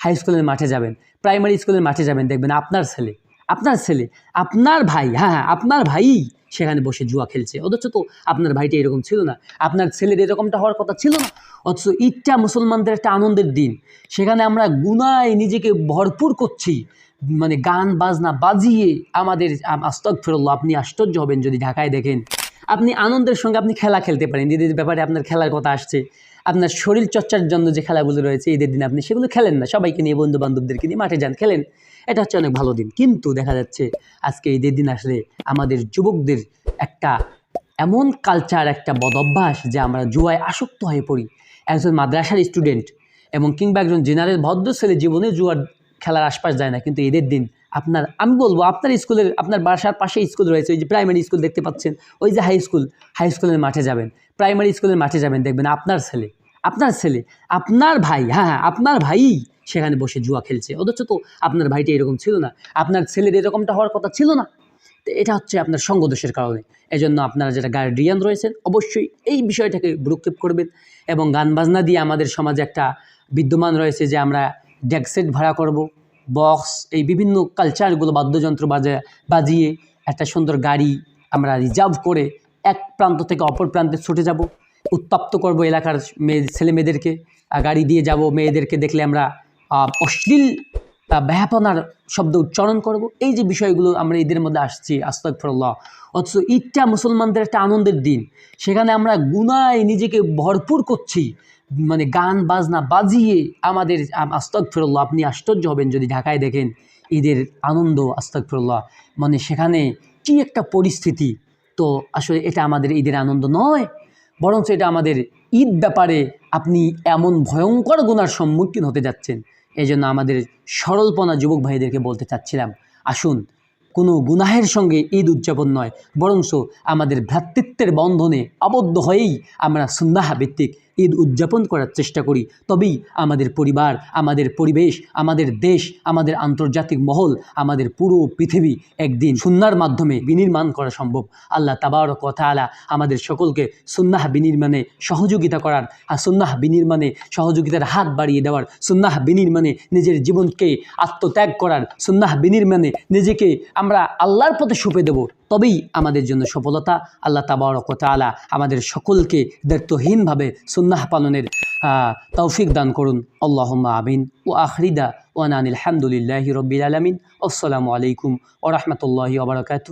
High স্কুলের মাঠে যাবেন, প্রাইমারি স্কুলের মাঠে যাবেন, দেখবেন আপনার ছেলে আপনার ছেলে, আপনার ভাই হ্যাঁ হ্যাঁ আপনার ভাই সেখানে বসে জুয়া খেলছে। অথচ তো আপনার ভাইটা এরকম ছিল না, আপনার ছেলের এরকমটা হওয়ার কথা ছিল না। অথচ ঈদটা মুসলমানদের একটা আনন্দের দিন। সেখানে আমরা গুনায় নিজেকে ভরপুর করছি মানে গান, বাজনা বাজিয়ে আমাদের আস্তক ফেরল্লা আপনি আশ্চর্য হবেন যদি ঢাকায় দেখেন। আপনি আনন্দের সঙ্গে আপনি খেলা খেলতে পারেন। ঈদের ব্যাপারে আপনার খেলার কথা আসছে, আপনার শরীর চর্চার জন্য যে খেলাগুলো রয়েছে, ঈদের দিন আপনি সেগুলো খেলেন না। সবাইকে নিয়ে বন্ধু বান্ধবদেরকে নিয়ে মাঠে যান, খেলেন। এটা হচ্ছে অনেক ভালো দিন। কিন্তু দেখা যাচ্ছে, আজকে ঈদের দিন আসলে আমাদের যুবকদের একটা এমন কালচার একটা বদভ্যাস যে আমরা জুয়ায় আসক্ত হয়ে পড়ি। একজন মাদ্রাসার স্টুডেন্ট এবং কিংবা একজন জেনারেল ভদ্র ছেলে জীবনে জুয়ার খেলার আশপাশ যায় না। কিন্তু ঈদের দিন আপনার, আমি বলব আপনার স্কুলের, আপনার বাসার পাশে স্কুল রয়েছে, ওই যে প্রাইমারি স্কুল দেখতে পাচ্ছেন, ওই যে হাই স্কুল হাই স্কুলের মাঠে যাবেন প্রাইমারি স্কুলের মাঠে যাবেন, দেখবেন আপনার ছেলে আপনার ছেলে, আপনার ভাই হ্যাঁ হ্যাঁ আপনার ভাই সেখানে বসে জুয়া খেলছে, অথচ তো আপনার ভাইটা এরকম ছিল না, আপনার ছেলের এরকমটা হওয়ার কথা ছিল না। তো এটা হচ্ছে আপনার সঙ্গদোষের কারণে, এজন্য আপনারা যারা গার্ডিয়ান রয়েছেন, অবশ্যই এই বিষয়টাকে ভ্রুক্ষেপ করবেন এবং গান বাজনা দিয়ে আমাদের সমাজে একটা বিদ্যমান রয়েছে যে আমরা ডেকসেট ভাড়া করব। বক্স এই বিভিন্ন কালচারগুলো বাদ্যযন্ত্র বাজে, বাজিয়ে একটা সুন্দর গাড়ি আমরা রিজার্ভ করে এক প্রান্ত থেকে অপর প্রান্তে ছুটে যাব, উত্তপ্ত করব এলাকার মেয়ে, ছেলে মেয়েদেরকে গাড়ি দিয়ে যাব, মেয়েদেরকে দেখলে আমরা অশ্লীল আহ, ব্যাপনার শব্দ উচ্চারণ করব। এই যে বিষয়গুলো আমরা ঈদের মধ্যে আসছি আস্তফরল্লাহ অথচ ঈদটা মুসলমানদের একটা আনন্দের দিন। সেখানে আমরা গুনায় নিজেকে ভরপুর করছি। মানে গান বাজনা বাজিয়ে আমাদের আস্তক ফেরল্লাহ আপনি আশ্চর্য হবেন যদি ঢাকায় দেখেন ঈদের আনন্দ আস্তক ফেরল্লাহ মানে সেখানে কি একটা পরিস্থিতি। তো আসলে এটা আমাদের ঈদের আনন্দ নয় বরঞ্চ এটা আমাদের ঈদ ব্যাপারে আপনি এমন ভয়ঙ্কর গুনার সম্মুখীন হতে যাচ্ছেন। এই জন্য আমাদের সরলপনা যুবক ভাইদেরকে বলতে চাচ্ছিলাম, আসুন, কোনো গুনাহের সঙ্গে ঈদ উদযাপন নয়, বরংস আমাদের ভ্রাতৃত্বের বন্ধনে আবদ্ধ হয়েই আমরা সুন্নাহা ভিত্তিক ঈদ উদযাপন করার চেষ্টা করি। তবেই আমাদের পরিবার, আমাদের পরিবেশ, আমাদের দেশ, আমাদের আন্তর্জাতিক মহল, আমাদের পুরো পৃথিবী একদিন সুন্নার মাধ্যমে বিনির্মাণ করা সম্ভব। আল্লাহ তাবার কথা আলা আমাদের সকলকে সুন্নাহ বিনির্মাণে সহযোগিতা করার আর সুন্নাহ বিনির্মাণে সহযোগিতার হাত বাড়িয়ে দেওয়ার, সুন্নাহ বিনির্মাণে নিজের জীবনকে আত্মত্যাগ করার, সুন্নাহ বিনির্মাণে নিজেকে আমরা আল্লাহর পথে সুপে দেব। তবেই আমাদের জন্য সফলতা। আল্লাহ তাবারক তালা আমাদের সকলকে দায়িত্বহীনভাবে সুন্নাহ পালনের তৌফিক দান করুন। আল্লাহ আমিন। ও আখরিদা ওয়ানান আলহামদুলিল্লাহ রবিল আলমিন। আসসালামু আলাইকুম ওরহমতুল্লাহ রহমতুল্লাহি ওবরাকাতু